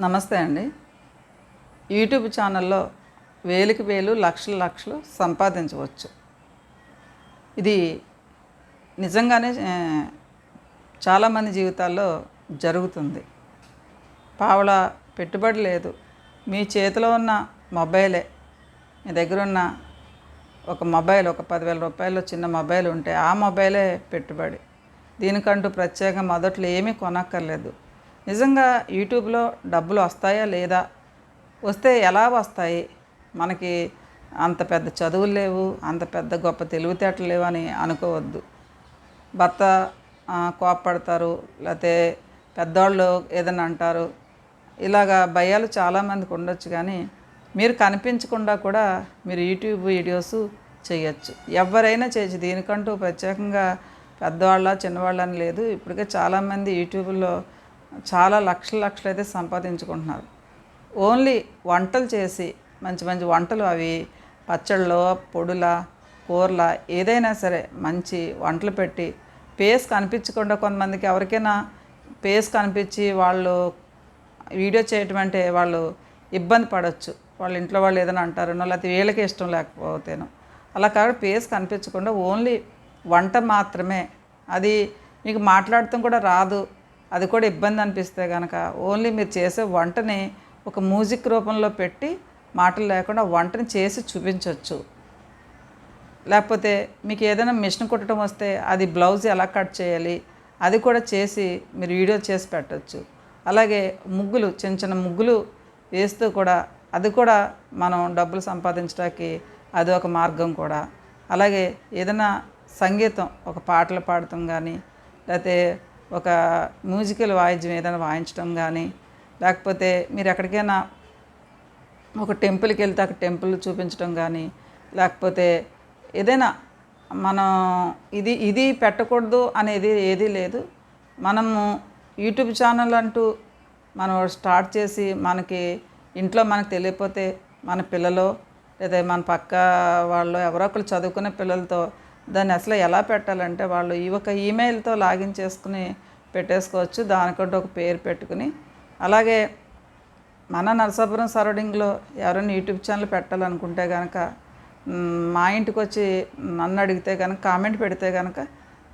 నమస్తే అండి. యూట్యూబ్ ఛానల్లో వేలికి వేలు లక్షల లక్షలు సంపాదించవచ్చు. ఇది నిజంగానే చాలామంది జీవితాల్లో జరుగుతుంది. పావల పెట్టుబడి లేదు. మీ చేతిలో ఉన్న మొబైలే. మీ దగ్గర ఉన్న ఒక మొబైల్ ఒక పదివేల రూపాయలు చిన్న మొబైల్ ఉంటే ఆ మొబైలే పెట్టుబడి. దీనికంటూ ప్రత్యేక మొదట్లో ఏమీ కొనక్కర్లేదు. నిజంగా యూట్యూబ్లో డబ్బులు వస్తాయా లేదా? వస్తే ఎలా వస్తాయి? మనకి అంత పెద్ద చదువులు లేవు అంత పెద్ద గొప్ప తెలివితేటలు లేవు అని అనుకోవద్దు. భర్త కోపడతారు కోప్పడతారు లేకపోతే పెద్దవాళ్ళు ఏదైనా అంటారు. ఇలాగా భయాలు చాలామందికి ఉండొచ్చు కానీ మీరు కనిపించకుండా కూడా మీరు యూట్యూబ్ వీడియోస్ చేయొచ్చు. ఎవరైనా చేయొచ్చు. దీనికంటూ ప్రత్యేకంగా పెద్దవాళ్ళ చిన్నవాళ్ళని లేదు. ఇప్పటికే చాలామంది యూట్యూబ్లో చాలా లక్షల లక్షలు అయితే సంపాదించుకుంటున్నారు. ఓన్లీ వంటలు చేసి మంచి మంచి వంటలు అవి పచ్చళ్ళలో పొడుల కూరల ఏదైనా సరే మంచి వంటలు పెట్టి పేస్ కనిపించకుండా కొంతమందికి ఎవరికైనా పేస్ కనిపించి వాళ్ళు వీడియో చేయటం అంటే వాళ్ళు ఇబ్బంది పడవచ్చు వాళ్ళ ఇంట్లో వాళ్ళు ఏదైనా అంటారనో లేకపోతే వీళ్ళకి ఇష్టం లేకపోతేనో. అలా కాబట్టి పేస్ కనిపించకుండా ఓన్లీ వంట మాత్రమే. అది మీకు మాట్లాడటం కూడా రాదు. అది కూడా ఇబ్బంది అనిపిస్తే కనుక ఓన్లీ మీరు చేసే వంటని ఒక మ్యూజిక్ రూపంలో పెట్టి మాటలు లేకుండా వంటని చేసి చూపించవచ్చు లేకపోతే మీకు ఏదైనా మిషన్ కుట్టడం వస్తే అది బ్లౌజ్ ఎలా కట్ చేయాలి అది కూడా చేసి మీరు వీడియో చేసి పెట్టచ్చు. అలాగే ముగ్గులు చిన్న చిన్న ముగ్గులు వేస్తూ కూడా అది కూడా మనం డబ్బులు సంపాదించడానికి అది ఒక మార్గం కూడా. అలాగే ఏదైనా సంగీతం ఒక పాటలు పాడటం కానీ లేకపోతే ఒక మ్యూజికల్ వాయిద్యం ఏదైనా వాయించడం కానీ లేకపోతే మీరు ఎక్కడికైనా ఒక టెంపుల్కి వెళ్తే అక్కడ టెంపుల్ చూపించడం కానీ లేకపోతే ఏదైనా మనం ఇది ఇది పెట్టకూడదు అనేది ఏదీ లేదు. మనము యూట్యూబ్ ఛానల్ అంటూ మనం స్టార్ట్ చేసి మనకి ఇంట్లో మనకు తెలియకపోతే మన పిల్లలు లేదా మన పక్క వాళ్ళు ఎవరో ఒకరు చదువుకునే పిల్లలతో దాన్ని అసలు ఎలా పెట్టాలంటే వాళ్ళు ఈ ఒక ఈమెయిల్తో లాగిన్ చేసుకుని పెట్టేసుకోవచ్చు. దానికంటే ఒక పేరు పెట్టుకుని. అలాగే మన నరసాపురం సరౌండింగ్లో ఎవరైనా యూట్యూబ్ ఛానల్ పెట్టాలనుకుంటే కనుక మా ఇంటికి వచ్చి నన్ను అడిగితే కనుక కామెంట్ పెడితే కనుక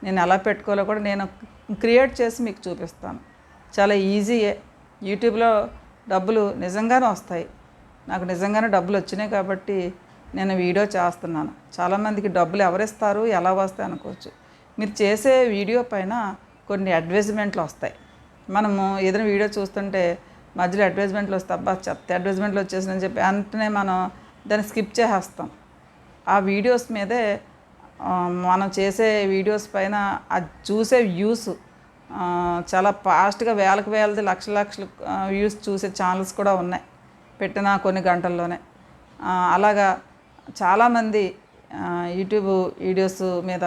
నేను ఎలా పెట్టుకోవాలో కూడా నేను క్రియేట్ చేసి మీకు చూపిస్తాను. చాలా ఈజీయే యూట్యూబ్లో డబ్బులు నిజంగానే వస్తాయి. నాకు నిజంగానే డబ్బులు వచ్చినాయి కాబట్టి నేను వీడియో చేస్తున్నాను. చాలామందికి డబ్బులు ఎవరిస్తారు ఎలా వస్తాయి అనుకోవచ్చు. మీరు చేసే వీడియో పైన కొన్ని అడ్వర్టైజ్మెంట్లు వస్తాయి. మనము ఏదైనా వీడియో చూస్తుంటే మధ్యలో అడ్వర్టైజ్మెంట్లు వస్తే అబ్బా చెత్త అడ్వర్టైజ్మెంట్లు వచ్చేసిందని చెప్పి వెంటనే మనం దాన్ని స్కిప్ చేసేస్తాం. ఆ వీడియోస్ మీదే మనం చేసే వీడియోస్ పైన అది చూసే వ్యూస్ చాలా ఫాస్ట్గా వేలకు వేలది లక్ష లక్షల వ్యూస్ చూసే ఛానల్స్ కూడా ఉన్నాయి. పెట్టిన కొన్ని గంటల్లోనే. అలాగా చాలామంది యూట్యూబ్ వీడియోస్ మీద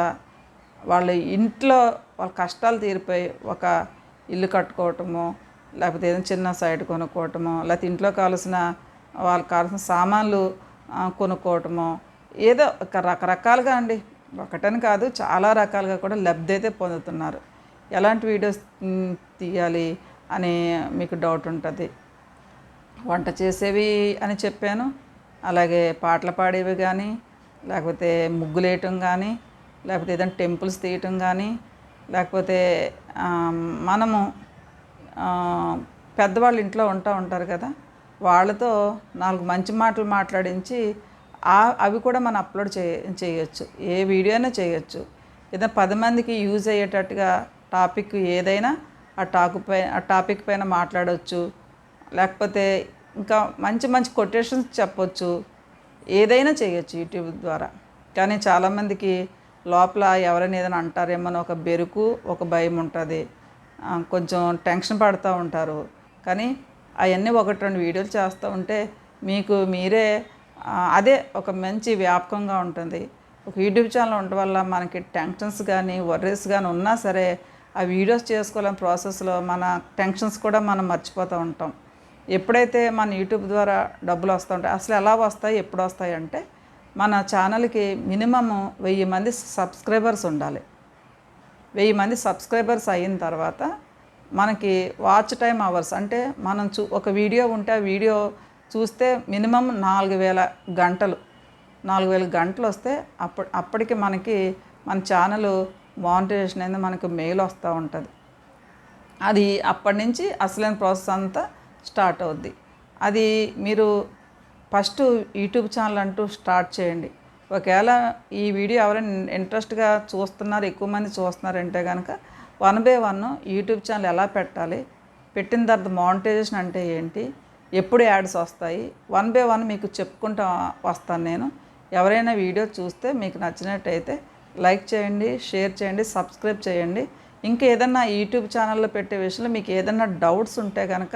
వాళ్ళ ఇంట్లో వాళ్ళ కష్టాలు తీరిపోయి ఒక ఇల్లు కట్టుకోవటము లేకపోతే ఏదైనా చిన్న సైడ్ కొనుక్కోవటము లేకపోతే ఇంట్లో కావాల్సిన వాళ్ళకి కావాల్సిన సామాన్లు కొనుక్కోవటమో కొనుక్కోవటము ఏదో ఒక రకరకాలుగా అండి. ఒకటని కాదు చాలా రకాలుగా కూడా లబ్ధి అయితే పొందుతున్నారు. ఎలాంటి వీడియోస్ తీయాలి అని మీకు డౌట్ ఉంటుంది. వంట చేసేవి అని చెప్పాను. అలాగే పాటలు పాడేవి కానీ లేకపోతే ముగ్గులేయటం కానీ లేకపోతే ఏదైనా టెంపుల్స్ తీయటం కానీ లేకపోతే మనము పెద్దవాళ్ళు ఇంట్లో ఉంటా ఉంటారు కదా వాళ్ళతో నాలుగు మంచి మాటలు మాట్లాడించి ఆ- అవి కూడా మనం అప్లోడ్ చే చేయొచ్చు. ఏ వీడియో అయినా చేయొచ్చు. ఏదైనా పది మందికి యూజ్ అయ్యేటట్టుగా టాపిక్ ఏదైనా ఆ టాక్ పై ఆ టాపిక్ పైన మాట్లాడవచ్చు లేకపోతే ఇంకా మంచి మంచి కొటేషన్స్ చెప్పొచ్చు. ఏదైనా చేయొచ్చు యూట్యూబ్ ద్వారా. కానీ చాలామందికి లోపల ఎవరైనా ఏదైనా అంటారేమో అని ఒక బెరుకు ఒక భయం ఉంటుంది. కొంచెం టెన్షన్ పడుతూ ఉంటారు. కానీ అవన్నీ ఒకటి రెండు వీడియోలు చేస్తూ ఉంటే మీకు మీరే అదే ఒక మంచి వ్యాపకంగా ఉంటుంది. ఒక యూట్యూబ్ ఛానల్ ఉండటం వల్ల మనకి టెన్షన్స్ కానీ వర్రీస్ కానీ ఉన్నా సరే ఆ వీడియోస్ చేసుకోవాలని ప్రాసెస్లో మన టెన్షన్స్ కూడా మనం మర్చిపోతూ ఉంటాం. ఎప్పుడైతే మన యూట్యూబ్ ద్వారా డబ్బులు వస్తుంటాయి అసలు ఎలా వస్తాయి ఎప్పుడు వస్తాయి అంటే మన ఛానల్కి మినిమము వెయ్యి మంది సబ్స్క్రైబర్స్ ఉండాలి. వెయ్యి మంది సబ్స్క్రైబర్స్ అయిన తర్వాత మనకి వాచ్ టైం అవర్స్ అంటే మనం చూ ఒక వీడియో ఉంటే ఆ వీడియో చూస్తే మినిమం నాలుగు వేల గంటలు నాలుగు వేల గంటలు వస్తే అప్పటి అప్పటికి మనకి మన ఛానల్ మానిటైజేషన్ అనేది మనకు మెయిల్ వస్తూ ఉంటుంది. అది అప్పటి నుంచి అసలైన ప్రాసెస్ అంతా స్టార్ట్ అవుద్ది. అది మీరు ఫస్ట్ యూట్యూబ్ ఛానల్ అంటూ స్టార్ట్ చేయండి. ఒకవేళ ఈ వీడియో ఎవరైనా ఇంట్రెస్ట్గా చూస్తున్నారు ఎక్కువ మంది చూస్తున్నారంటే కనుక one by one YouTube channel ఎలా పెట్టాలి పెట్టిన తర్వాత మానిటైజేషన్ అంటే ఏంటి ఎప్పుడు యాడ్స్ వస్తాయి వన్ బై వన్ మీకు చెప్పుకుంటా వస్తాను నేను. ఎవరైనా వీడియో చూస్తే మీకు నచ్చినట్టయితే లైక్ చేయండి షేర్ చేయండి సబ్స్క్రైబ్ చేయండి. ఇంకా ఏదన్నా యూట్యూబ్ ఛానల్లో పెట్టే విషయంలో మీకు ఏదన్నా డౌట్స్ ఉంటే కనుక